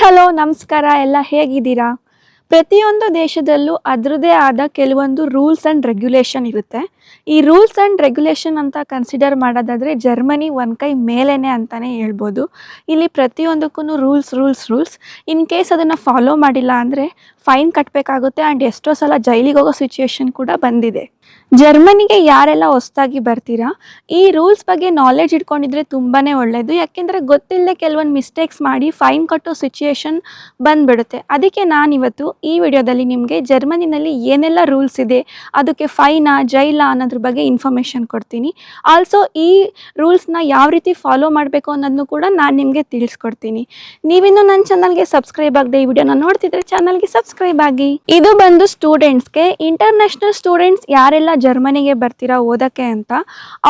Hello ನಮಸ್ಕಾರ ಎಲ್ಲ ಹೇಗಿದ್ದೀರಾ? ಪ್ರತಿಯೊಂದು ದೇಶದಲ್ಲೂ ಅದರದೇ ಆದ ಕೆಲವೊಂದು ರೂಲ್ಸ್ ಆ್ಯಂಡ್ ರೆಗ್ಯುಲೇಷನ್ ಇರುತ್ತೆ. ಈ ರೂಲ್ಸ್ ಆ್ಯಂಡ್ ರೆಗ್ಯುಲೇಷನ್ ಅಂತ ಕನ್ಸಿಡರ್ ಮಾಡೋದಾದರೆ ಜರ್ಮನಿ ಒಂದು ಕೈ ಮೇಲೇ ಅಂತಲೇ ಹೇಳ್ಬೋದು. ಇಲ್ಲಿ ಪ್ರತಿಯೊಂದಕ್ಕೂ rules rules rules. In case ಅದನ್ನು ಫಾಲೋ ಮಾಡಿಲ್ಲ ಅಂದರೆ ಫೈನ್ ಕಟ್ಟಬೇಕಾಗುತ್ತೆ ಆ್ಯಂಡ್ ಎಷ್ಟೋ ಸಲ ಜೈಲಿಗೆ ಹೋಗೋ ಸಿಚುಯೇಷನ್ ಕೂಡ ಬಂದಿದೆ. ಜರ್ಮನಿಗೆ ಯಾರೆಲ್ಲ ಹೊಸದಾಗಿ ಬರ್ತೀರಾ? ಈ ರೂಲ್ಸ್ ಬಗ್ಗೆ ನಾಲೆಡ್ಜ್ ಇಟ್ಕೊಂಡಿದ್ರೆ ತುಂಬಾ ಒಳ್ಳೆಯದು ಯಾಕೆಂದರೆ ಗೊತ್ತಿಲ್ಲದೆ ಕೆಲವೊಂದು ಮಿಸ್ಟೇಕ್ಸ್ ಮಾಡಿ ಫೈನ್ ಕಟ್ಟೋ ಸಿಚುಯೇಷನ್ ಬಂದ್ಬಿಡುತ್ತೆ. ಅದಕ್ಕೆ ನಾನಿವತ್ತು ಈ ವಿಡಿಯೋದಲ್ಲಿ ನಿಮಗೆ ಜರ್ಮನಿನಲ್ಲಿ ಏನೆಲ್ಲ ರೂಲ್ಸ್ ಇದೆ, ಅದಕ್ಕೆ ಫೈನಾ, ಜೈಲಾ ಅನ್ನೋದ್ರ ಬಗ್ಗೆ ಇನ್ಫಾರ್ಮೇಷನ್ ಕೊಡ್ತೀನಿ. ಆಲ್ಸೋ ಈ ರೂಲ್ಸ್ನ ಯಾವ ರೀತಿ ಫಾಲೋ ಮಾಡಬೇಕು ಅನ್ನೋದನ್ನು ಕೂಡ ನಾನು ನಿಮಗೆ ತಿಳಿಸ್ಕೊಡ್ತೀನಿ. ನೀವಿನ್ನೂ ನನ್ನ ಚಾನಲ್ಗೆ ಸಬ್ಸ್ಕ್ರೈಬ್ ಆಗದೆ ಈ ವಿಡಿಯೋನ ನೋಡ್ತಿದ್ರೆ ಚಾನಲ್ಗೆ ಸಬ್ಸ್ಕ್ರೈಬ್ ಆಗಿ. ಇದು ಬಂದು ಸ್ಟೂಡೆಂಟ್ಸ್ಗೆ ಇಂಟರ್ನ್ಯಾಷನಲ್ ಸ್ಟೂಡೆಂಟ್ಸ್ ಯಾರೆಲ್ಲ ಜರ್ಮನಿಗೆ ಬರ್ತೀರಾ ಓದಕ್ಕೆ ಅಂತ,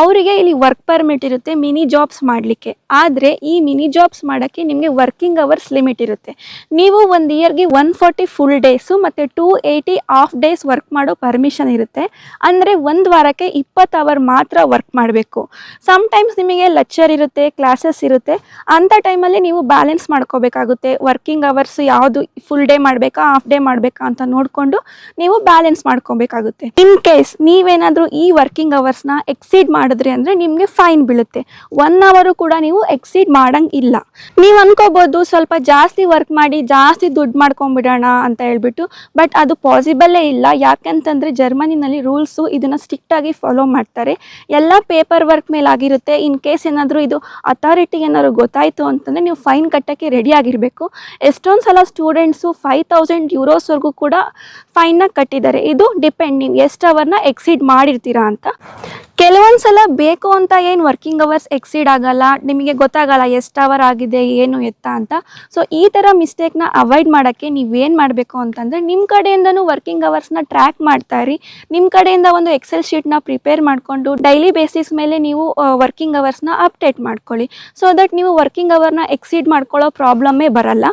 ಅವರಿಗೆ ಇಲ್ಲಿ ವರ್ಕ್ ಪರ್ಮಿಟ್ ಇರುತ್ತೆ ಮಿನಿ ಜಾಬ್ಸ್ ಮಾಡಲಿಕ್ಕೆ. ಆದರೆ ಈ ಮಿನಿ ಜಾಬ್ಸ್ ಮಾಡೋಕ್ಕೆ ನಿಮಗೆ ವರ್ಕಿಂಗ್ ಅವರ್ಸ್ ಲಿಮಿಟ್ ಇರುತ್ತೆ. ನೀವು ಒಂದು ಇಯರ್ಗೆ ಒನ್ ಫಾರ್ಟಿ ಫುಲ್ ಡೇಸು ಮತ್ತು two eighty half days work ಮಾಡೋ ಪರ್ಮಿಷನ್ ಇರುತ್ತೆ. ಅಂದರೆ ಒಂದು ವಾರಕ್ಕೆ ಇಪ್ಪತ್ತು ಅವರ್ ಮಾತ್ರ ವರ್ಕ್ ಮಾಡಬೇಕು. ಸಮ್ಟೈಮ್ಸ್ ನಿಮಗೆ ಲೆಕ್ಚರ್ ಇರುತ್ತೆ ಕ್ಲಾಸಸ್ ಇರುತ್ತೆ. ಅಂಥ ಟೈಮಲ್ಲಿ ನೀವು ಬ್ಯಾಲೆನ್ಸ್ ಮಾಡ್ಕೋಬೇಕಾಗುತ್ತೆ. ವರ್ಕಿಂಗ್ ಅವರ್ಸ್ ಯಾವುದು ಫುಲ್ ಡೇ ಮಾಡಬೇಕಾ ಹಾಫ್ ಡೇ ಮಾಡಬೇಕಾ ಅಂತ ನೋಡಿಕೊಂಡು ನೀವು ಬ್ಯಾಲೆನ್ಸ್ ಮಾಡ್ಕೊಬೇಕಾಗುತ್ತೆ. ಇನ್ ಕೇಸ್ ನೀವೇನಾದರೂ ಈ ವರ್ಕಿಂಗ್ ಅವರ್ಸ್ನ ಎಕ್ಸೀಡ್ ಮಾಡಿದ್ರಿ ಅಂದರೆ ನಿಮಗೆ ಫೈನ್ ಬೀಳುತ್ತೆ. ಒನ್ ಅವರು ಕೂಡ ನೀವು ಎಕ್ಸೀಡ್ ಮಾಡಂಗಿಲ್ಲ ನೀವು ಅನ್ಕೋಬೋದು ಸ್ವಲ್ಪ ಜಾಸ್ತಿ ವರ್ಕ್ ಮಾಡಿ, ಜಾಸ್ತಿ ದುಡ್ಡು ಮಾಡ್ಕೊಂಡ್ಬಿಡೋಣ ಅಂತ ಹೇಳ್ಬಿಟ್ಟು ಬಟ್ ಅದು ಪಾಸಿಬಲ್ಲೇ ಇಲ್ಲ. ಯಾಕಂತಂದರೆ ಜರ್ಮನಿನಲ್ಲಿ ರೂಲ್ಸು ಇದನ್ನು ಸ್ಟ್ರಿಕ್ಟಾಗಿ ಫಾಲೋ ಮಾಡ್ತಾರೆ. ಎಲ್ಲ ಪೇಪರ್ ವರ್ಕ್ ಮೇಲೆ ಆಗಿರುತ್ತೆ. ಇನ್ ಕೇಸ್ ಏನಾದರೂ ಇದು ಅಥಾರಿಟಿ ಏನಾದ್ರು ಗೊತ್ತಾಯಿತು ಅಂತಂದರೆ ನೀವು ಫೈನ್ ಕಟ್ಟೋಕ್ಕೆ ರೆಡಿ ಆಗಿರಬೇಕು. ಎಷ್ಟೊಂದು ಸಲ ಸ್ಟೂಡೆಂಟ್ಸು ಫೈವ್ ತೌಸಂಡ್ ಯೂರೋಸ್ವರೆಗೂ ಕೂಡ ಫೈನ್ನ ಕಟ್ಟಿದ್ದಾರೆ. ಇದು ಡಿಪೆಂಡ್ ನೀವು ಎಷ್ಟು ಅವರ್ನ ಎಕ್ಸೀಡ್ ಮಾಡಿರ್ತೀರಾ ಅಂತ. ಕೆಲವೊಂದು ಸಲ ಬೇಕು ಅಂತ ಏನು ವರ್ಕಿಂಗ್ ಅವರ್ಸ್ ಎಕ್ಸೀಡ್ ಆಗಲ್ಲ, ನಿಮಗೆ ಗೊತ್ತಾಗಲ್ಲ ಎಷ್ಟು ಅವರ್ ಆಗಿದೆ, ಏನು ಎತ್ತ ಅಂತ. ಸೊ ಈ ಥರ ಮಿಸ್ಟೇಕ್ನ ಅವಾಯ್ಡ್ ಮಾಡೋಕ್ಕೆ ನೀವೇನು ಮಾಡಬೇಕು ಅಂತಂದರೆ ನಿಮ್ಮ ಕಡೆಯಿಂದನೂ ವರ್ಕಿಂಗ್ ಅವರ್ಸ್ನ ಟ್ರ್ಯಾಕ್ ಮಾಡ್ತಾ ಇರಿ. ನಿಮ್ಮ ಕಡೆಯಿಂದ ಒಂದು ಎಕ್ಸೆಲ್ ಶೀಟ್ನ ಪ್ರಿಪೇರ್ ಮಾಡಿಕೊಂಡು ಡೈಲಿ ಬೇಸಿಸ್ ಮೇಲೆ ನೀವು ವರ್ಕಿಂಗ್ ಅವರ್ಸ್ನ ಅಪ್ಡೇಟ್ ಮಾಡ್ಕೊಳ್ಳಿ. ಸೊ ದಟ್ ನೀವು ವರ್ಕಿಂಗ್ ಅವರ್ನ ಎಕ್ಸೀಡ್ ಮಾಡ್ಕೊಳ್ಳೋ ಪ್ರಾಬ್ಲಮ್ಮೇ ಬರಲ್ಲ.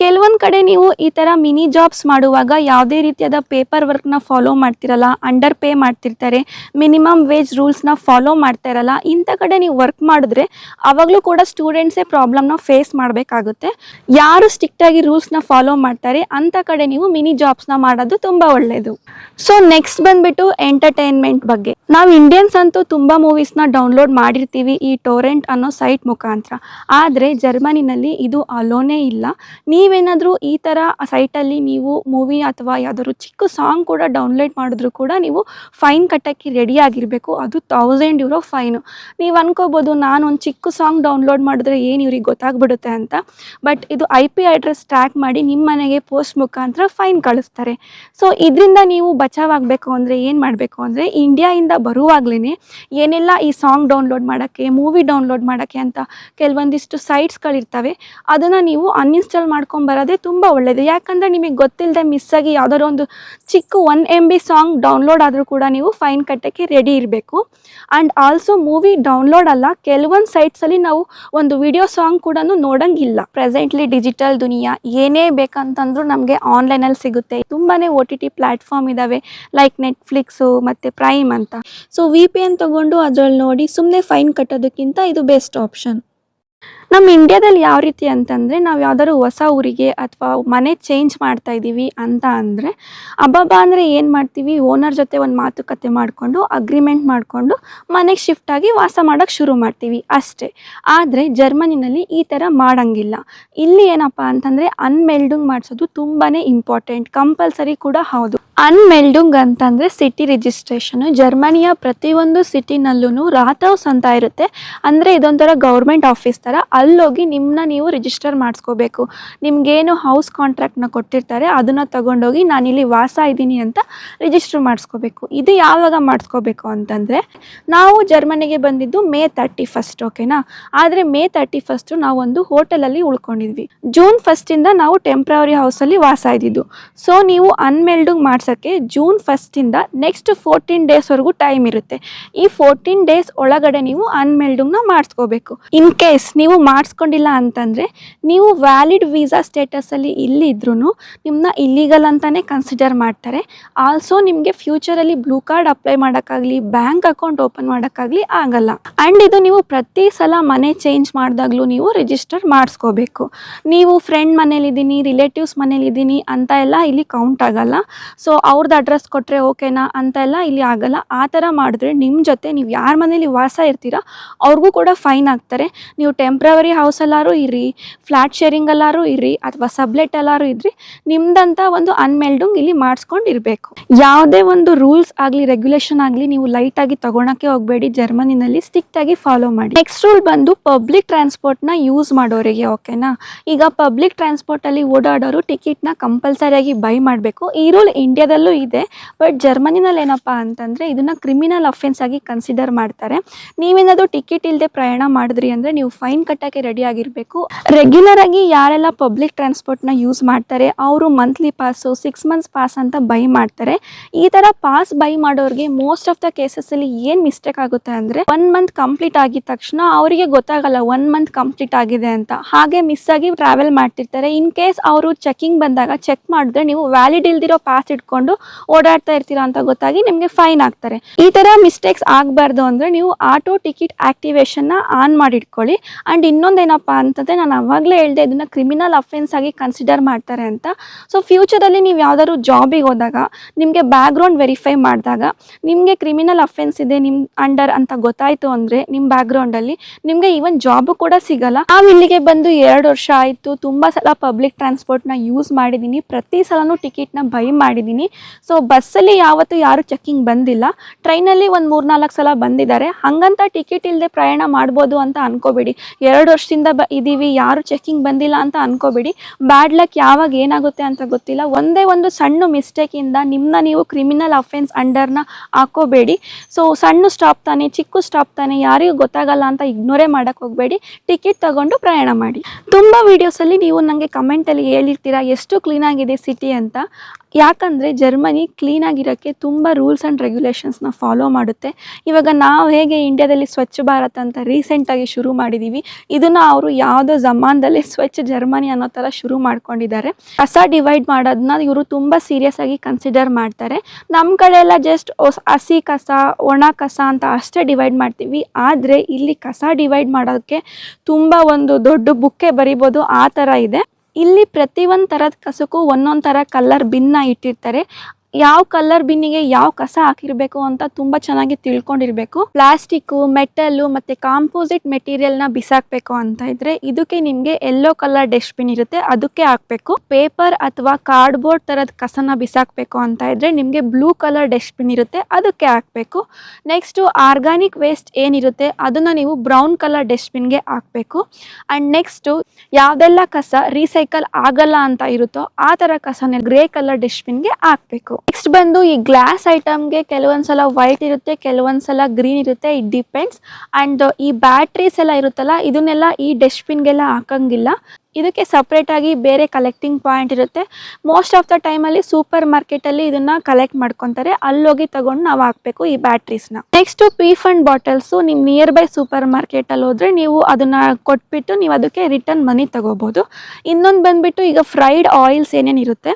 ಕೆಲವೊಂದು ಕಡೆ ನೀವು ಈ ಥರ ಮಿನಿ ಜಾಬ್ಸ್ ಮಾಡುವಾಗ ಯಾವುದೇ ರೀತಿಯಾದ ಪೇಪರ್ ವರ್ಕ್ನ ಫಾಲೋ ಮಾಡ್ತಿರಲ್ಲ ಅಂಡರ್ ಪೇ ಮಾಡ್ತಿರ್ತಾರೆ ಮಿನಿಮಮ್ ವೇಜ್ ರೂಲ್ಸ್ನ ಫಾಲೋ ಮಾಡ್ತಾ ಇರಲ್ಲ, ಇಂಥ ಕಡೆ ನೀವು ವರ್ಕ್ ಮಾಡಿದ್ರೆ ಆವಾಗಲೂ ಕೂಡ ಸ್ಟೂಡೆಂಟ್ಸೇ ಪ್ರಾಬ್ಲಮ್ನ ಫೇಸ್ ಮಾಡಬೇಕಾಗುತ್ತೆ. ಯಾರು ಸ್ಟ್ರಿಕ್ಟಾಗಿ ರೂಲ್ಸ್ನ ಫಾಲೋ ಮಾಡ್ತಾರೆ, ಅಂಥ ಕಡೆ ನೀವು ಮಿನಿ ಜಾಬ್ಸ್ನ ಮಾಡೋದು ತುಂಬ ಒಳ್ಳೆಯದು ಸೊ ನೆಕ್ಸ್ಟ್ ಬಂದ್ಬಿಟ್ಟು ಎಂಟರ್ಟೈನ್ಮೆಂಟ್ ಬಗ್ಗೆ. ನಾವು ಇಂಡಿಯನ್ಸ್ ಅಂತೂ ತುಂಬ ಮೂವೀಸ್ನ ಡೌನ್ಲೋಡ್ ಮಾಡಿರ್ತೀವಿ ಈ ಟೋರೆಂಟ್ ಅನ್ನೋ ಸೈಟ್ ಮುಖಾಂತರ. ಆದರೆ ಜರ್ಮನಿನಲ್ಲಿ ಇದು ಅಲೋನೇ ಇಲ್ಲ. ನೀವೇನಾದರೂ ಈ ಥರ ಸೈಟಲ್ಲಿ ನೀವು ಮೂವಿ ಅಥವಾ ಯಾವ್ದಾದ್ರು ಚಿಕ್ಕ ಸಾಂಗ್ ಕೂಡ ಡೌನ್ಲೋಡ್ ಮಾಡಿದ್ರು ಕೂಡ ನೀವು ಫೈನ್ ಕಟ್ಟೋಕ್ಕೆ ರೆಡಿ ಆಗಿರಬೇಕು. ಅದು ತೌಸಂಡ್ ಯೂರೋ ಫೈನು. ನೀವು ಅನ್ಕೋಬೋದು ನಾನು ಒಂದು ಚಿಕ್ಕ ಸಾಂಗ್ ಡೌನ್ಲೋಡ್ ಮಾಡಿದ್ರೆ ಏನು ಇವ್ರಿಗೆ ಗೊತ್ತಾಗ್ಬಿಡುತ್ತೆ ಅಂತ. ಬಟ್ ಇದು ಐ ಪಿ ಅಡ್ರೆಸ್ ಟ್ರ್ಯಾಕ್ ಮಾಡಿ ನಿಮ್ಮ ಮನೆಗೆ ಪೋಸ್ಟ್ ಮುಖಾಂತರ ಫೈನ್ ಕಳಿಸ್ತಾರೆ. ಸೊ ಇದರಿಂದ ನೀವು ಬಚಾವಾಗಬೇಕು ಅಂದರೆ ಏನು ಮಾಡಬೇಕು ಅಂದರೆ ಇಂಡಿಯಾಯಿಂದ ಬರುವಾಗಲೇ ಏನೆಲ್ಲ ಈ ಸಾಂಗ್ ಡೌನ್ಲೋಡ್ ಮಾಡೋಕ್ಕೆ, ಮೂವಿ ಡೌನ್ಲೋಡ್ ಮಾಡೋಕ್ಕೆ ಅಂತ ಕೆಲವೊಂದಿಷ್ಟು ಸೈಟ್ಸ್ಗಳಿರ್ತವೆ ಅದನ್ನು ನೀವು ಅನ್ಇನ್ಸ್ಟಾಲ್ ಮಾಡ್ಕೊಂಬರೋದೇ ತುಂಬ ಒಳ್ಳೆಯದು ಯಾಕಂದರೆ ನಿಮಗೆ ಗೊತ್ತಿಲ್ಲದೆ ಮಿಸ್ ಆಗಿ ಯಾವುದಾದ್ರು ಒಂದು ಚಿಕ್ಕ one M B song download ಆದರೂ ಕೂಡ ನೀವು ಫೈನ್ ಕಟ್ಟೋಕ್ಕೆ ರೆಡಿ ಇರಬೇಕು. ಆ್ಯಂಡ್ ಆಲ್ಸೋ ಮೂವಿ ಡೌನ್ಲೋಡ್ ಅಲ್ಲ, ಕೆಲವೊಂದು ಸೈಟ್ಸಲ್ಲಿ ನಾವು ಒಂದು ವಿಡಿಯೋ ಸಾಂಗ್ ಕೂಡ ನೋಡೋಂಗಿಲ್ಲ. ಪ್ರೆಸೆಂಟ್ಲಿ ಡಿಜಿಟಲ್ ದುನಿಯಾ, ಏನೇ ಬೇಕಂತಂದ್ರೂ ನಮಗೆ ಆನ್ಲೈನಲ್ಲಿ ಸಿಗುತ್ತೆ. ತುಂಬಾ ಒ ಟಿ ಟಿ ಪ್ಲ್ಯಾಟ್ಫಾರ್ಮ್ ಇದ್ದಾವೆ ಲೈಕ್ ನೆಟ್ಫ್ಲಿಕ್ಸು ಮತ್ತು ಪ್ರೈಮ್ ಅಂತ. ಸೊ ವಿ ಪಿ ಎನ್ ತೊಗೊಂಡು ಅದರಲ್ಲಿ ನೋಡಿ ಸುಮ್ಮನೆ ಫೈನ್ ಕಟ್ಟೋದಕ್ಕಿಂತ ಇದು ಬೆಸ್ಟ್ ಆಪ್ಷನ್ ನಮ್ಮ ಇಂಡಿಯಾದಲ್ಲಿ ಯಾವ ರೀತಿ ಅಂತಂದರೆ ನಾವು ಯಾವ್ದಾದ್ರು ಹೊಸ ಊರಿಗೆ ಅಥವಾ ಮನೆ ಚೇಂಜ್ ಮಾಡ್ತಾ ಇದ್ದೀವಿ ಅಂತ ಅಂದರೆ, ಅಬ್ಬಬ್ಬ ಅಂದರೆ ಏನು ಮಾಡ್ತೀವಿ? ಓನರ್ ಜೊತೆ ಒಂದು ಮಾತುಕತೆ ಮಾಡಿಕೊಂಡು ಅಗ್ರಿಮೆಂಟ್ ಮಾಡಿಕೊಂಡು ಮನೆಗೆ ಶಿಫ್ಟ್ ಆಗಿ ವಾಸ ಮಾಡೋಕ್ಕೆ ಶುರು ಮಾಡ್ತೀವಿ ಅಷ್ಟೇ. ಆದರೆ ಜರ್ಮನಿನಲ್ಲಿ ಈ ಥರ ಮಾಡೋಂಗಿಲ್ಲ. ಇಲ್ಲಿ ಏನಪ್ಪ ಅಂತಂದರೆ ಅನ್ಮೆಲ್ಡಿಂಗ್ ಮಾಡಿಸೋದು ತುಂಬಾ ಇಂಪಾರ್ಟೆಂಟ್ ಕಂಪಲ್ಸರಿ ಕೂಡ ಹೌದು. ಅನ್ಮೆಲ್ಡಿಂಗ್ ಅಂತಂದರೆ ಸಿಟಿ ರಿಜಿಸ್ಟ್ರೇಷನು ಜರ್ಮನಿಯ ಪ್ರತಿಯೊಂದು ಸಿಟಿನಲ್ಲೂ ರಾಥೌಸ್ ಅಂತ ಇರುತ್ತೆ. ಅಂದರೆ ಇದೊಂಥರ ಗೌರ್ಮೆಂಟ್ ಆಫೀಸ್ ಥರ ಅಲ್ಲೋಗಿ ನಿಮ್ಮನ್ನ ನೀವು ರಿಜಿಸ್ಟರ್ ಮಾಡಿಸ್ಕೋಬೇಕು. ನಿಮಗೇನು ಹೌಸ್ ಕಾಂಟ್ರಾಕ್ಟ್ನ ಕೊಟ್ಟಿರ್ತಾರೆ, ಅದನ್ನು ತಗೊಂಡೋಗಿ ನಾನಿಲ್ಲಿ ವಾಸ ಇದ್ದೀನಿ ಅಂತ ರಿಜಿಸ್ಟರ್ ಮಾಡಿಸ್ಕೋಬೇಕು. ಇದು ಯಾವಾಗ ಮಾಡಿಸ್ಕೋಬೇಕು ಅಂತಂದರೆ, ನಾವು ಜರ್ಮನಿಗೆ ಬಂದಿದ್ದು ಮೇ ತರ್ಟಿ ಫಸ್ಟ್ ಓಕೆನಾ ಆದರೆ ಮೇ ತರ್ಟಿ ಫಸ್ಟು ನಾವೊಂದು ಹೋಟೆಲಲ್ಲಿ ಉಳ್ಕೊಂಡಿದ್ವಿ. ಜೂನ್ ಫಸ್ಟಿಂದ ನಾವು ಟೆಂಪ್ರವರಿ ಹೌಸಲ್ಲಿ ವಾಸ ಇದ್ದಿದ್ದು. ಸೊ ನೀವು ಅನ್ಮೆಲ್ಡಿಂಗ್ ಮಾಡ್ಸೋಕ್ಕೆ ಜೂನ್ ಫಸ್ಟಿಂದ ನೆಕ್ಸ್ಟ್ ಫೋರ್ಟೀನ್ ಡೇಸ್ವರೆಗೂ ಟೈಮ್ ಇರುತ್ತೆ. ಈ ಫೋರ್ಟೀನ್ ಡೇಸ್ ಒಳಗಡೆ ನೀವು ಅನ್ಮೆಲ್ಡಿಂಗ್ನ ಮಾಡಿಸ್ಕೋಬೇಕು. ಇನ್ ಕೇಸ್ ನೀವು ಮಾಡಿಸ್ಕೊಂಡಿಲ್ಲ ಅಂತಂದರೆ ನೀವು ವ್ಯಾಲಿಡ್ ವೀಸಾ ಸ್ಟೇಟಸಲ್ಲಿ ಇಲ್ಲಿದ್ರೂ ನಿಮ್ಮನ್ನ ಇಲ್ಲಿಗಲ್ ಅಂತಲೇ ಕನ್ಸಿಡರ್ ಮಾಡ್ತಾರೆ. ಆಲ್ಸೋ ನಿಮಗೆ ಫ್ಯೂಚರಲ್ಲಿ ಬ್ಲೂ ಕಾರ್ಡ್ ಅಪ್ಲೈ ಮಾಡೋಕ್ಕಾಗಲಿ ಬ್ಯಾಂಕ್ ಅಕೌಂಟ್ ಓಪನ್ ಮಾಡೋಕ್ಕಾಗಲಿ ಆಗಲ್ಲ. ಆ್ಯಂಡ್ ಇದು ನೀವು ಪ್ರತಿ ಸಲ ಮನೆ ಚೇಂಜ್ ಮಾಡಿದಾಗಲೂ ನೀವು ರಿಜಿಸ್ಟರ್ ಮಾಡಿಸ್ಕೋಬೇಕು. ನೀವು ಫ್ರೆಂಡ್ ಮನೇಲಿದ್ದೀನಿ ರಿಲೇಟಿವ್ಸ್ ಮನೇಲಿದ್ದೀನಿ ಅಂತ ಎಲ್ಲ ಇಲ್ಲಿ ಕೌಂಟ್ ಆಗಲ್ಲ. ಸೊ ಅವ್ರದ್ದು ಅಡ್ರೆಸ್ ಕೊಟ್ಟರೆ ಓಕೆನಾ ಅಂತ ಎಲ್ಲ ಇಲ್ಲಿ ಆಗಲ್ಲ. ಆ ಥರ ಮಾಡಿದ್ರೆ ನಿಮ್ಮ ಜೊತೆ ನೀವು ಯಾರ ಮನೇಲಿ ವಾಸ ಇರ್ತೀರಾ, ಅವ್ರಿಗೂ ಕೂಡ ಫೈನ್ ಆಗ್ತಾರೆ. ನೀವು ಟೆಂಪ್ರವರಿ ಹೌಸಲ್ಲಾರು ಇರಿ ಫ್ಲ್ಯಾಟ್ ಶೇರಿಂಗಲ್ಲಾರು ಇರಿ ಅಥವಾ ಸಬ್ಲೆಟ್ ಎಲ್ಲಾರು ಇದ್ರಿ, ನಿಮ್ದಂತ ಒಂದು ಅನ್ಮೆಲ್ಡುಂಗ್ ಇಲ್ಲಿ ಮಾಡಿಸ್ಕೊಂಡು ಇರಬೇಕು ಯಾವುದೇ ಒಂದು ರೂಲ್ಸ್ ಆಗಲಿ ರೆಗ್ಯುಲೇಷನ್ ಆಗಲಿ ನೀವು ಲೈಟ್ ಆಗಿ ತಗೊಳಕ್ಕೆ ಹೋಗಬೇಡಿ, ಜರ್ಮನಿನಲ್ಲಿ ಸ್ಟ್ರಿಕ್ಟ್ ಆಗಿ ಫಾಲೋ ಮಾಡಿ. ನೆಕ್ಸ್ಟ್ ರೂಲ್ ಬಂದು ಪಬ್ಲಿಕ್ ಟ್ರಾನ್ಸ್ಪೋರ್ಟ್ನ ಯೂಸ್ ಮಾಡೋರಿಗೆ ಓಕೆನಾ ಈಗ ಪಬ್ಲಿಕ್ ಟ್ರಾನ್ಸ್ಪೋರ್ಟಲ್ಲಿ ಓಡಾಡೋರು ಟಿಕೆಟ್ನ ಕಂಪಲ್ಸರಿಯಾಗಿ ಬೈ ಮಾಡಬೇಕು. ಈ ರೂಲ್ ಇಂಡಿಯಾದಲ್ಲೂ ಇದೆ ಬಟ್ ಜರ್ಮನಿನಲ್ಲಿ ಏನಪ್ಪ ಅಂತಂದರೆ ಇದನ್ನು ಕ್ರಿಮಿನಲ್ ಅಫೆನ್ಸ್ ಆಗಿ ಕನ್ಸಿಡರ್ ಮಾಡ್ತಾರೆ. ನೀವೇನಾದರೂ ಟಿಕೆಟ್ ಇಲ್ಲದೆ ಪ್ರಯಾಣ ಮಾಡಿದ್ರಿ ಅಂದರೆ ನೀವು ಫೈನ್ ಕಟ್ಟೋಕ್ಕೆ ರೆಡಿ ಆಗಿರಬೇಕು. ರೆಗ್ಯುಲರ್ ಆಗಿ ಯಾರೆಲ್ಲ ಪಬ್ಲಿಕ್ ಟ್ರಾನ್ಸ್ಪೋರ್ಟ್ನ ಯೂಸ್ ಮಾಡ್ತಾರೆ, ಅವರು monthly pass six months pass ಅಂತ ಬೈ ಮಾಡ್ತಾರೆ. ಈ ಥರ ಪಾಸ್ ಬೈ ಮಾಡೋರಿಗೆ ಮೋಸ್ಟ್ ಆಫ್ ದ ಕೇಸಸ್ಸಲ್ಲಿ ಏನು ಮಿಸ್ಟೇಕ್ ಆಗುತ್ತೆ ಅಂದರೆ ಒನ್ ಮಂತ್ ಕಂಪ್ಲೀಟ್ ಆಗಿದ ತಕ್ಷಣ ಅವರಿಗೆ ಗೊತ್ತಾಗಲ್ಲ ಒನ್ ಮಂತ್ ಕಂಪ್ಲೀಟ್ ಆಗಿದೆ ಅಂತ. ಹಾಗೆ ಮಿಸ್ ಆಗಿ ಟ್ರಾವೆಲ್ ಮಾಡ್ತಿರ್ತಾರೆ. ಇನ್ ಕೇಸ್ ಅವರು ಚೆಕಿಂಗ್ ಬಂದಾಗ ಚೆಕ್ ಮಾಡಿದ್ರೆ ನೀವು ವ್ಯಾಲಿಡ್ ಇಲ್ದಿರೋ ಪಾಸ್ ಇಟ್ಕೊಂಡು ಓಡಾಡ್ತಾ ಇರ್ತೀರಾ ಅಂತ ಗೊತ್ತಾಗಿ ನಿಮಗೆ ಫೈನ್ ಆಗ್ತಾರೆ. ಈ ತರ ಮಿಸ್ಟೇಕ್ಸ್ ಆಗಬಾರ್ದು ಅಂದ್ರೆ ನೀವು ಆಟೋ ಟಿಕೆಟ್ ಆಕ್ಟಿವೇಶನ್ನ ಆನ್ ಮಾಡಿಟ್ಕೊಳ್ಳಿ. ಆ್ಯಂಡ್ ಇನ್ನೊಂದೇನಪ್ಪ ಅಂತಂದರೆ ನಾನು ಅವಾಗಲೇ ಹೇಳ್ದೆ ಇದನ್ನು ಕ್ರಿಮಿನಲ್ ಅಫೆನ್ಸ್ ಆಗಿ ಕನ್ಸಿಡರ್ ಮಾಡ್ತಾರೆ ಅಂತ. ಸೊ ಫ್ಯೂಚರಲ್ಲಿ ನೀವು ಯಾವ್ದಾದ್ರು ಜಾಬಿಗೆ ಹೋದಾಗ, ನಿಮಗೆ ಬ್ಯಾಕ್ಗ್ರೌಂಡ್ ವೆರಿಫೈ ಮಾಡಿದಾಗ, ನಿಮಗೆ ಕ್ರಿಮಿನಲ್ ಅಫೆನ್ಸ್ ಇದೆ ನಿಮ್ಮ ಅಂಡರ್ ಅಂತ ಗೊತ್ತಾಯಿತು ಅಂದರೆ ನಿಮ್ಮ ಬ್ಯಾಕ್ಗ್ರೌಂಡಲ್ಲಿ ನಿಮಗೆ ಈವನ್ ಜಾಬು ಕೂಡ ಸಿಗಲ್ಲ. ನಾವು ಇಲ್ಲಿಗೆ ಬಂದು ಎರಡು ವರ್ಷ ಆಯಿತು, ತುಂಬ ಸಲ ಪಬ್ಲಿಕ್ ಟ್ರಾನ್ಸ್ಪೋರ್ಟ್ನ ಯೂಸ್ ಮಾಡಿದ್ದೀನಿ ಪ್ರತಿ ಸಲನೂ ಟಿಕೆಟ್ನ ಬೈ ಮಾಡಿದ್ದೀನಿ ಸೊ ಬಸ್ಸಲ್ಲಿ ಯಾವತ್ತೂ ಯಾರು ಚೆಕ್ಕಿಂಗ್ ಬಂದಿಲ್ಲ. ಟ್ರೈನಲ್ಲಿ ಒಂದು ಮೂರ್ನಾಲ್ಕು ಸಲ ಬಂದಿದ್ದಾರೆ. ಹಂಗಂತ ಟಿಕೆಟ್ ಇಲ್ಲದೆ ಪ್ರಯಾಣ ಮಾಡ್ಬೋದು ಅಂತ ಅನ್ಕೋಬೇಡಿ. ಎರಡು ವರ್ಷದಿಂದ ಬ ಇದ್ದೀವಿ ಯಾರು ಚೆಕ್ಕಿಂಗ್ ಬಂದಿಲ್ಲ ಅಂತ ಅನ್ಕೋಬೇಡಿ. ಬ್ಯಾಡ್ ಲಕ್ ಯಾವಾಗ ಏನಾಗುತ್ತೆ ಅಂತ ಗೊತ್ತಿಲ್ಲ. ಒಂದೇ ಒಂದು ಸಣ್ಣ ಮಿಸ್ಟೇಕಿಂದ ನಿಮ್ಮನ್ನ ನೀವು ಕ್ರಿಮಿನಲ್ ಅಫೆನ್ಸ್ ಅಂಡರ್ನ ಹಾಕೋಬೇಡಿ. ಸೊ ಸಣ್ಣ ಸ್ಟಾಪ್ ತಾನೆ, ಚಿಕ್ಕ ಸ್ಟಾಪ್ ತಾನೆ, ಯಾರಿಗೂ ಗೊತ್ತಾಗಲ್ಲ ಅಂತ ಇಗ್ನೋರೇ ಮಾಡೋಕ್ಕೆ ಹೋಗಬೇಡಿ. ಟಿಕೆಟ್ ತಗೊಂಡು ಪ್ರಯಾಣ ಮಾಡಿ. ತುಂಬ ವೀಡಿಯೋಸಲ್ಲಿ ನೀವು ನನಗೆ ಕಮೆಂಟಲ್ಲಿ ಹೇಳಿರ್ತೀರಾ, ಎಷ್ಟು ಕ್ಲೀನಾಗಿದೆ ಸಿಟಿ ಅಂತ? ಯಾಕಂದರೆ ಜರ್ಮನಿ ಕ್ಲೀನಾಗಿರೋಕ್ಕೆ ತುಂಬ ರೂಲ್ಸ್ ಆ್ಯಂಡ್ ರೆಗ್ಯುಲೇಷನ್ಸ್ನ ಫಾಲೋ ಮಾಡುತ್ತೆ. ಇವಾಗ ನಾವು ಹೇಗೆ ಇಂಡಿಯಾದಲ್ಲಿ ಸ್ವಚ್ಛ ಭಾರತ್ ಅಂತ ರೀಸೆಂಟಾಗಿ ಶುರು ಮಾಡಿದ್ದೀವಿ ಇದನ್ನು ಅವರು ಯಾವುದೋ ಜಮಾನದಲ್ಲಿ ಸ್ವಚ್ಛ ಜರ್ಮನಿ ಅನ್ನೋ ಥರ ಶುರು ಮಾಡ್ಕೊಂಡಿದ್ದಾರೆ. ಕಸ ಡಿವೈಡ್ ಮಾಡೋದನ್ನ ಇವರು ತುಂಬ ಸೀರಿಯಸ್ ಆಗಿ ಕನ್ಸಿಡರ್ ಮಾಡ್ತಾರೆ. ನಮ್ಮ ಕಡೆ ಎಲ್ಲ ಜಸ್ಟ್ ಹಸಿ ಕಸ, ಒಣ ಕಸ ಅಂತ ಅಷ್ಟೇ ಡಿವೈಡ್ ಮಾಡ್ತೀವಿ. ಆದರೆ ಇಲ್ಲಿ ಕಸ ಡಿವೈಡ್ ಮಾಡೋದಕ್ಕೆ ತುಂಬ ಒಂದು ದೊಡ್ಡ ಬುಕ್ಕೆ ಬರಿಬೋದು ಆ ಥರ ಇದೆ. ಇಲ್ಲಿ ಪ್ರತಿ ಒಂದು ತರದ ಕಸಕ್ಕೂ ಒಂದೊಂದು ತರ ಕಲರ್ ಬಿನ್ನ ಇಟ್ಟಿರ್ತಾರೆ. ಯಾವ ಕಲರ್ ಬಿನ್ನಿಗೆ ಯಾವ ಕಸ ಹಾಕಿರಬೇಕು ಅಂತ ತುಂಬಾ ಚೆನ್ನಾಗಿ ತಿಳ್ಕೊಂಡಿರಬೇಕು. ಪ್ಲಾಸ್ಟಿಕ್ ಮೆಟಲ್ ಮತ್ತೆ ಕಾಂಪೋಸಿಟ್ ಮೆಟೀರಿಯಲ್ನ ಬಿಸಾಕ್ಬೇಕು ಅಂತ ಇದ್ರೆ ಇದಕ್ಕೆ ನಿಮ್ಗೆ ಎಲ್ಲೋ ಕಲರ್ ಡಸ್ಟ್ಬಿನ್ ಇರುತ್ತೆ, ಅದಕ್ಕೆ ಹಾಕ್ಬೇಕು. ಪೇಪರ್ ಅಥವಾ ಕಾರ್ಡ್ಬೋರ್ಡ್ ತರದ ಕಸನ ಬಿಸಾಕ್ಬೇಕು ಅಂತ ಇದ್ರೆ ನಿಮಗೆ ಬ್ಲೂ ಕಲರ್ ಡಸ್ಟ್ಬಿನ್ ಇರುತ್ತೆ, ಅದಕ್ಕೆ ಹಾಕ್ಬೇಕು. ನೆಕ್ಸ್ಟ್ ಆರ್ಗಾನಿಕ್ ವೇಸ್ಟ್ ಏನಿರುತ್ತೆ, ಅದನ್ನ ನೀವು ಬ್ರೌನ್ ಕಲರ್ ಡಸ್ಟ್ಬಿನ್ಗೆ ಹಾಕ್ಬೇಕು. ಅಂಡ್ ನೆಕ್ಸ್ಟ್ ಯಾವ್ದೆಲ್ಲ ಕಸ ರೀಸೈಕಲ್ ಆಗಲ್ಲ ಅಂತ ಇರುತ್ತೋ ಆ ತರ ಕಸನ ಗ್ರೇ ಕಲರ್ ಡಸ್ಟ್ಬಿನ್ಗೆ ಹಾಕಬೇಕು. ನೆಕ್ಸ್ಟ್ ಬಂದು ಈ ಗ್ಲಾಸ್ ಐಟಮ್ಗೆ ಕೆಲವೊಂದ್ಸಲ ವೈಟ್ ಇರುತ್ತೆ, ಕೆಲವೊಂದ್ಸಲ ಗ್ರೀನ್ ಇರುತ್ತೆ. ಇಟ್ ಡಿಪೆಂಡ್ಸ್ ಅಂಡ್ ಈ ಬ್ಯಾಟ್ರೀಸ್ ಎಲ್ಲ ಇರುತ್ತಲ್ಲ, ಇದನ್ನೆಲ್ಲ ಈ ಡಸ್ಟ್ಬಿನ್ಗೆಲ್ಲ ಹಾಕಂಗಿಲ್ಲ. ಇದಕ್ಕೆ ಸಪ್ರೇಟಾಗಿ ಬೇರೆ ಕಲೆಕ್ಟಿಂಗ್ ಪಾಯಿಂಟ್ ಇರುತ್ತೆ. ಮೋಸ್ಟ್ ಆಫ್ ದ ಟೈಮಲ್ಲಿ ಸೂಪರ್ ಮಾರ್ಕೆಟಲ್ಲಿ ಇದನ್ನು ಕಲೆಕ್ಟ್ ಮಾಡ್ಕೊತಾರೆ. ಅಲ್ಲೋಗಿ ತಗೊಂಡು ನಾವು ಹಾಕಬೇಕು ಈ ಬ್ಯಾಟ್ರೀಸ್ನ ನೆಕ್ಸ್ಟು ನೆಕ್ಸ್ಟ್ ಬಾಟಲ್ಸು ನಿಮ್ಮ ನಿಯರ್ ಬೈ ಸೂಪರ್ ಮಾರ್ಕೆಟಲ್ಲಿ ಹೋದರೆ ನೀವು ಅದನ್ನು ಕೊಟ್ಬಿಟ್ಟು ನೀವು ಅದಕ್ಕೆ ರಿಟರ್ನ್ ಮನಿ ತಗೋಬೋದು. ಇನ್ನೊಂದು ಬಂದುಬಿಟ್ಟು ಈಗ ಫ್ರೈಡ್ ಆಯಿಲ್ಸ್ ಏನೇನಿರುತ್ತೆ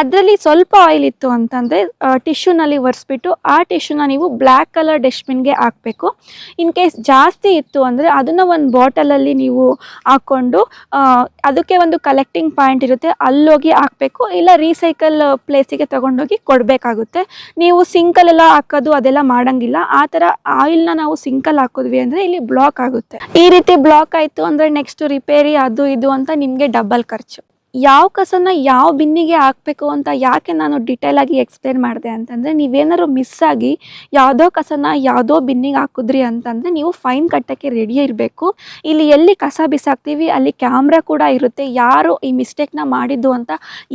ಅದರಲ್ಲಿ ಸ್ವಲ್ಪ ಆಯಿಲ್ ಇತ್ತು ಅಂತಂದರೆ ಟಿಶ್ಯೂನಲ್ಲಿ ಒರೆಸ್ಬಿಟ್ಟು ಆ ಟಿಶ್ಯೂನ ನೀವು ಬ್ಲ್ಯಾಕ್ ಕಲರ್ ಡಸ್ಟ್ಬಿನ್ಗೆ ಹಾಕಬೇಕು. ಇನ್ ಕೇಸ್ ಜಾಸ್ತಿ ಇತ್ತು ಅಂದರೆ ಅದನ್ನು ಒಂದು ಬಾಟಲಲ್ಲಿ ನೀವು ಹಾಕ್ಕೊಂಡು ಅದಕ್ಕೆ ಒಂದು ಕಲೆಕ್ಟಿಂಗ್ ಪಾಯಿಂಟ್ ಇರುತ್ತೆ. ಅಲ್ಲೋಗಿ ಹಾಕಬೇಕು, ಇಲ್ಲ ರೀಸೈಕಲ್ ಪ್ಲೇಸಿಗೆ ತೊಗೊಂಡೋಗಿ ಕೊಡಬೇಕಾಗುತ್ತೆ. ನೀವು ಸಿಂಕಲ್ಲೆಲ್ಲ ಹಾಕೋದು ಅದೆಲ್ಲ ಮಾಡೋಂಗಿಲ್ಲ. ಆ ಥರ ಆಯಿಲ್ನ ನಾವು ಸಿಂಕಲ್ ಹಾಕಿದ್ವಿ ಅಂದರೆ ಇಲ್ಲಿ ಬ್ಲಾಕ್ ಆಗುತ್ತೆ. ಈ ರೀತಿ ಬ್ಲಾಕ್ ಆಯಿತು ಅಂದರೆ ನೆಕ್ಸ್ಟ್ ರಿಪೇರಿ ಅದು ಇದು ಅಂತ ನಿಮಗೆ ಡಬಲ್ ಖರ್ಚು. ಯಾವ ಕಸನ ಯಾವ ಬಿನ್ನಿಗೆ ಹಾಕಬೇಕು ಅಂತ ಯಾಕೆ ನಾನು ಡಿಟೇಲ್ ಆಗಿ ಎಕ್ಸ್ಪ್ಲೇನ್ ಮಾಡಿದೆ ಅಂತಂದರೆ ನೀವೇನಾದ್ರು ಮಿಸ್ ಆಗಿ ಯಾವುದೋ ಕಸನ ಯಾವುದೋ ಬಿನ್ನಿಗೆ ಹಾಕಿದ್ರಿ ಅಂತಂದರೆ ನೀವು ಫೈನ್ ಕಟ್ಟೋಕ್ಕೆ ರೆಡಿ ಇರಬೇಕು. ಇಲ್ಲಿ ಎಲ್ಲಿ ಕಸ ಬಿಸಾಕ್ತೀವಿ, ಅಲ್ಲಿ ಕ್ಯಾಮ್ರಾ ಕೂಡ ಇರುತ್ತೆ, ಯಾರು ಈ ಮಿಸ್ಟೇಕ್ನ ಮಾಡಿದ್ದು ಅಂತ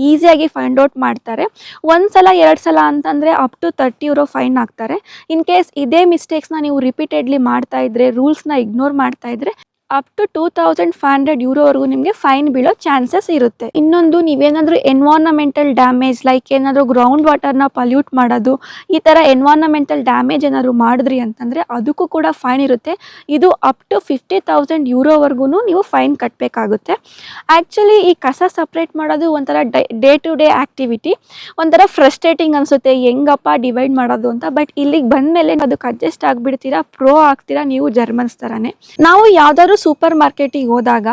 ಈಸಿಯಾಗಿ ಫೈಂಡ್ ಔಟ್ ಮಾಡ್ತಾರೆ. ಒಂದು ಸಲ ಎರಡು ಸಲ ಅಂತಂದರೆ up to thirty euro fine ಹಾಕ್ತಾರೆ ಇನ್ ಕೇಸ್ ಇದೇ ಮಿಸ್ಟೇಕ್ಸ್ನ ನೀವು ರಿಪೀಟೆಡ್ಲಿ ಮಾಡ್ತಾ ಇದ್ರೆ ರೂಲ್ಸ್ನ ಇಗ್ನೋರ್ ಮಾಡ್ತಾ ಇದ್ರೆ up to two thousand five hundred ಯೂರೋವರೆಗೂ ನಿಮಗೆ ಫೈನ್ ಬೀಳೋ ಚಾನ್ಸಸ್ ಇರುತ್ತೆ. ಇನ್ನೊಂದು ನೀವೇನಾದರೂ ಎನ್ವಾರ್ನಮೆಂಟಲ್ ಡ್ಯಾಮೇಜ್ ಲೈಕ್ ಏನಾದರೂ ಗ್ರೌಂಡ್ ವಾಟರ್ನ ಪಲ್ಯೂಟ್ ಮಾಡೋದು, ಈ ಥರ ಎನ್ವಾರ್ನಮೆಂಟಲ್ ಡ್ಯಾಮೇಜ್ ಏನಾದರೂ ಮಾಡಿದ್ರಿ ಅಂತಂದರೆ ಅದಕ್ಕೂ ಕೂಡ ಫೈನ್ ಇರುತ್ತೆ. ಇದು ಅಪ್ ಟು ಫಿಫ್ಟಿ ತೌಸಂಡ್ ಯೂರೋವರೆಗೂ ನೀವು ಫೈನ್ ಕಟ್ಟಬೇಕಾಗುತ್ತೆ ಆ್ಯಕ್ಚುಲಿ ಈ ಕಸ ಸಪ್ರೇಟ್ ಮಾಡೋದು ಒಂಥರ ಡೇ ಟು ಡೇ ಆ್ಯಕ್ಟಿವಿಟಿ ಒಂಥರ ಫ್ರಸ್ಟ್ರೇಟಿಂಗ್ ಅನಿಸುತ್ತೆ. ಹೆಂಗಪ್ಪ ಡಿವೈಡ್ ಮಾಡೋದು ಅಂತ? ಬಟ್ ಇಲ್ಲಿಗೆ ಬಂದಮೇಲೆ ಅದಕ್ಕೆ ಅಡ್ಜಸ್ಟ್ ಆಗಿಬಿಡ್ತೀರಾ ಪ್ರೋ ಆಗ್ತೀರಾ, ನೀವು ಜರ್ಮನ್ಸ್ ಥರನೇ ನಾವು ಯಾವ್ದಾದ್ರು ಸೂಪರ್ ಮಾರ್ಕೆಟಿಗೆ ಹೋದಾಗ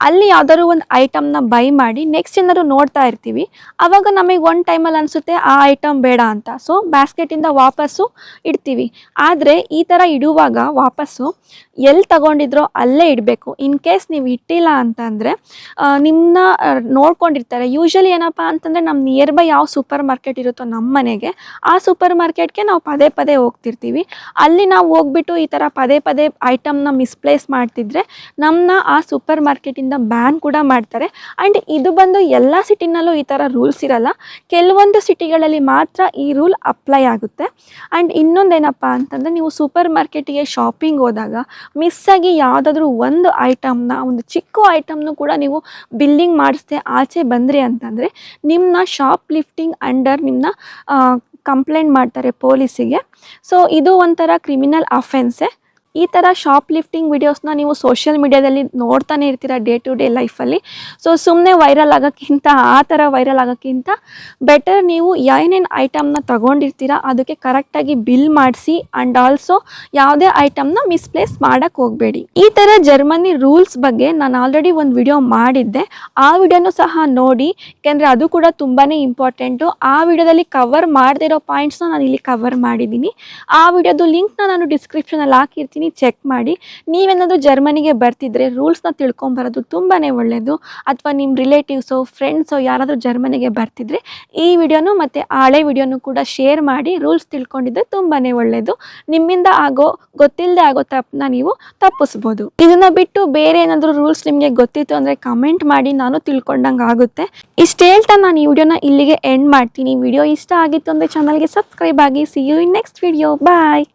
ಅಲ್ಲಿ ಯಾವ್ದಾದ್ರು ಒಂದು ಐಟಮ್ನ ಬೈ ಮಾಡಿ ನೆಕ್ಸ್ಟ್ ಏನಾದ್ರು ನೋಡ್ತಾ ಇರ್ತೀವಿ. ಅವಾಗ ನಮಗೆ ಒಂದು ಟೈಮಲ್ಲಿ ಅನಿಸುತ್ತೆ, ಆ ಐಟಮ್ ಬೇಡ ಅಂತ. ಸೊ ಬ್ಯಾಸ್ಕೆಟಿಂದ ವಾಪಸ್ಸು ಇಡ್ತೀವಿ. ಆದರೆ, ಈ ಥರ ಇಡುವಾಗ ವಾಪಸ್ಸು ಎಲ್ಲಿ ತಗೊಂಡಿದ್ರೋ ಅಲ್ಲೇ ಇಡಬೇಕು. ಇನ್ ಕೇಸ್ ನೀವು ಇಟ್ಟಿಲ್ಲ ಅಂತಂದರೆ ನಿಮ್ಮನ್ನ ನೋಡ್ಕೊಂಡಿರ್ತಾರೆ. ಯೂಶಲಿ ಏನಪ್ಪ ಅಂತಂದರೆ ನಮ್ಮ ನಿಯರ್ ಬೈ ಯಾವ ಸೂಪರ್ ಮಾರ್ಕೆಟ್ ಇರುತ್ತೋ ನಮ್ಮ ಮನೆಗೆ, ಆ ಸೂಪರ್ ಮಾರ್ಕೆಟ್ಗೆ ನಾವು ಪದೇ ಪದೇ ಹೋಗ್ತಿರ್ತೀವಿ. ಅಲ್ಲಿ ನಾವು ಹೋಗ್ಬಿಟ್ಟು ಈ ಥರ ಪದೇ ಪದೇ ಐಟಮ್ನ ಮಿಸ್ಪ್ಲೇಸ್ ಮಾಡ್ತಿದ್ರೆ ನಮ್ಮನ್ನ ಆ ಸೂಪರ್ ಮಾರ್ಕೆಟಿಂದ ಬ್ಯಾನ್ ಕೂಡ ಮಾಡ್ತಾರೆ. ಆ್ಯಂಡ್ ಇದು ಬಂದು ಎಲ್ಲ ಸಿಟಿನಲ್ಲೂ ಈ ಥರ ರೂಲ್ಸ್ ಇರಲ್ಲ. ಕೆಲವೊಂದು ಸಿಟಿಗಳಲ್ಲಿ ಮಾತ್ರ ಈ ರೂಲ್ ಅಪ್ಲೈ ಆಗುತ್ತೆ. ಆ್ಯಂಡ್ ಇನ್ನೊಂದೇನಪ್ಪ ಅಂತಂದರೆ ನೀವು ಸೂಪರ್ ಮಾರ್ಕೆಟಿಗೆ ಶಾಪಿಂಗ್ ಹೋದಾಗ ಮಿಸ್ಸಾಗಿ ಯಾವುದಾದ್ರೂ ಒಂದು ಐಟಮ್ನ ಒಂದು ಚಿಕ್ಕ ಐಟಮ್ನು ಕೂಡ ನೀವು ಬಿಲ್ಲಿಂಗ್ ಮಾಡಿಸ್ದೆ ಆಚೆ ಬಂದ್ರಿ ಅಂತಂದರೆ ನಿಮ್ಮನ್ನ ಶಾಪ್ ಲಿಫ್ಟಿಂಗ್ ಅಂಡರ್ ನಿಮ್ಮನ್ನ ಕಂಪ್ಲೇಂಟ್ ಮಾಡ್ತಾರೆ ಪೊಲೀಸಿಗೆ. ಸೊ ಇದು ಒಂಥರ ಕ್ರಿಮಿನಲ್ ಅಫೆನ್ಸೆ ಈ ಥರ ಶಾಪ್ ಲಿಫ್ಟಿಂಗ್ ವಿಡಿಯೋಸ್ನ ನೀವು ಸೋಷಿಯಲ್ ಮೀಡ್ಯಾದಲ್ಲಿ ನೋಡ್ತಾನೆ ಇರ್ತೀರ ಡೇ ಟು ಡೇ ಲೈಫಲ್ಲಿ ಸೊ ಸುಮ್ಮನೆ ವೈರಲ್ ಆಗೋಕ್ಕಿಂತ ಆ ಥರ ವೈರಲ್ ಆಗೋಕ್ಕಿಂತ ಬೆಟರ್ ನೀವು ಏನೇನು ಐಟಮ್ನ ತಗೊಂಡಿರ್ತೀರ ಅದಕ್ಕೆ ಕರೆಕ್ಟಾಗಿ ಬಿಲ್ ಮಾಡಿಸಿ ಆ್ಯಂಡ್ ಆಲ್ಸೋ ಯಾವುದೇ ಐಟಮ್ನ ಮಿಸ್ಪ್ಲೇಸ್ ಮಾಡೋಕ್ಕೆ ಹೋಗಬೇಡಿ. ಈ ಥರ ಜರ್ಮನಿ ರೂಲ್ಸ್ ಬಗ್ಗೆ ನಾನು ಆಲ್ರೆಡಿ ಒಂದು ವಿಡಿಯೋ ಮಾಡಿದ್ದೆ. ಆ ವಿಡಿಯೋನೂ ಸಹ ನೋಡಿ, ಯಾಕೆಂದರೆ ಅದು ಕೂಡ ತುಂಬಾ ಇಂಪಾರ್ಟೆಂಟು ಆ ವಿಡಿಯೋದಲ್ಲಿ ಕವರ್ ಮಾಡದಿರೋ ಪಾಯಿಂಟ್ಸ್ನ ನಾನು ಇಲ್ಲಿ ಕವರ್ ಮಾಡಿದ್ದೀನಿ. ಆ ವಿಡಿಯೋದು ಲಿಂಕ್ನ ನಾನು ಡಿಸ್ಕ್ರಿಪ್ಷನಲ್ಲಿ ಹಾಕಿರ್ತೀನಿ ಚೆಕ್ ಮಾಡಿ. ನೀವೇನಾದರೂ ಜರ್ಮನಿಗೆ ಬರ್ತಿದ್ರೆ ರೂಲ್ಸ್ನ ತಿಳ್ಕೊಂಬರೋದು ತುಂಬಾ ಒಳ್ಳೆಯದು ಅಥವಾ ನಿಮ್ಮ ರಿಲೇಟಿವ್ಸೋ ಫ್ರೆಂಡ್ಸೋ ಯಾರಾದರೂ ಜರ್ಮನಿಗೆ ಬರ್ತಿದ್ರೆ ಈ ವಿಡಿಯೋನು ಮತ್ತು ಹಳೆ ವಿಡಿಯೋನು ಕೂಡ ಶೇರ್ ಮಾಡಿ ರೂಲ್ಸ್ ತಿಳ್ಕೊಂಡಿದ್ರೆ ತುಂಬಾ ಒಳ್ಳೆಯದು ನಿಮ್ಮಿಂದ ಆಗೋ ಗೊತ್ತಿಲ್ಲದೆ ಆಗೋ ತಪ್ಪನ್ನ ನೀವು ತಪ್ಪಿಸ್ಬೋದು. ಇದನ್ನ ಬಿಟ್ಟು ಬೇರೆ ಏನಾದರೂ ರೂಲ್ಸ್ ನಿಮಗೆ ಗೊತ್ತಿತ್ತು ಅಂದರೆ ಕಮೆಂಟ್ ಮಾಡಿ, ನಾನು ತಿಳ್ಕೊಂಡಂಗೆ ಆಗುತ್ತೆ. ಇಷ್ಟು ಹೇಳ್ತಾ ನಾನು ಈ ವಿಡಿಯೋನ ಇಲ್ಲಿಗೆ ಎಂಡ್ ಮಾಡ್ತೀನಿ. ವಿಡಿಯೋ ಇಷ್ಟ ಆಗಿತ್ತು ಅಂದರೆ ಚಾನಲ್ಗೆ ಸಬ್ಸ್ಕ್ರೈಬ್ ಆಗಿ. See you in next video bye